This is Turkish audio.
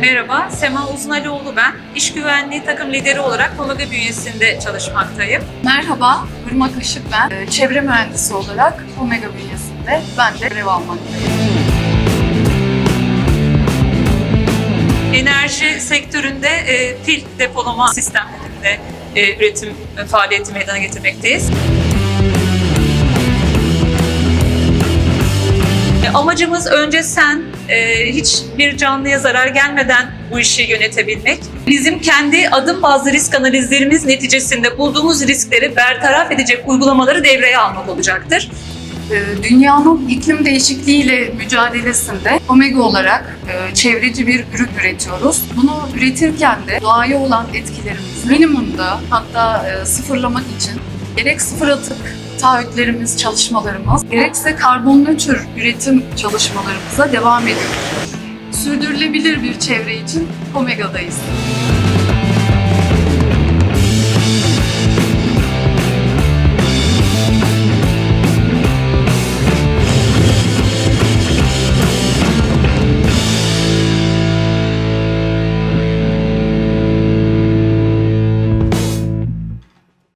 Merhaba, Sema Uzunalioğlu ben. İş güvenliği takım lideri olarak Omega bünyesinde çalışmaktayım. Merhaba, Irmak Işık ben. Ee, Çevre mühendisi olarak Omega bünyesinde ben de görev almaktayım. Enerji sektöründe e, pil depolama sistemlerinde e, üretim e, faaliyeti meydana getirmekteyiz. E, Amacımız önce sen e, hiçbir canlıya zarar gelmeden bu işi yönetebilmek. Bizim kendi adım bazlı risk analizlerimiz neticesinde bulduğumuz riskleri bertaraf edecek uygulamaları devreye almak olacaktır. Ee, Dünyanın iklim değişikliğiyle mücadelesinde Omega olarak e, çevreci bir ürün üretiyoruz. Bunu üretirken de doğaya olan etkilerimizi minimumda hatta e, sıfırlamak için gerek sıfır atık taahhütlerimiz, çalışmalarımız, gerekse karbon nötr üretim çalışmalarımıza devam ediyoruz. Sürdürülebilir bir çevre için Omega'dayız.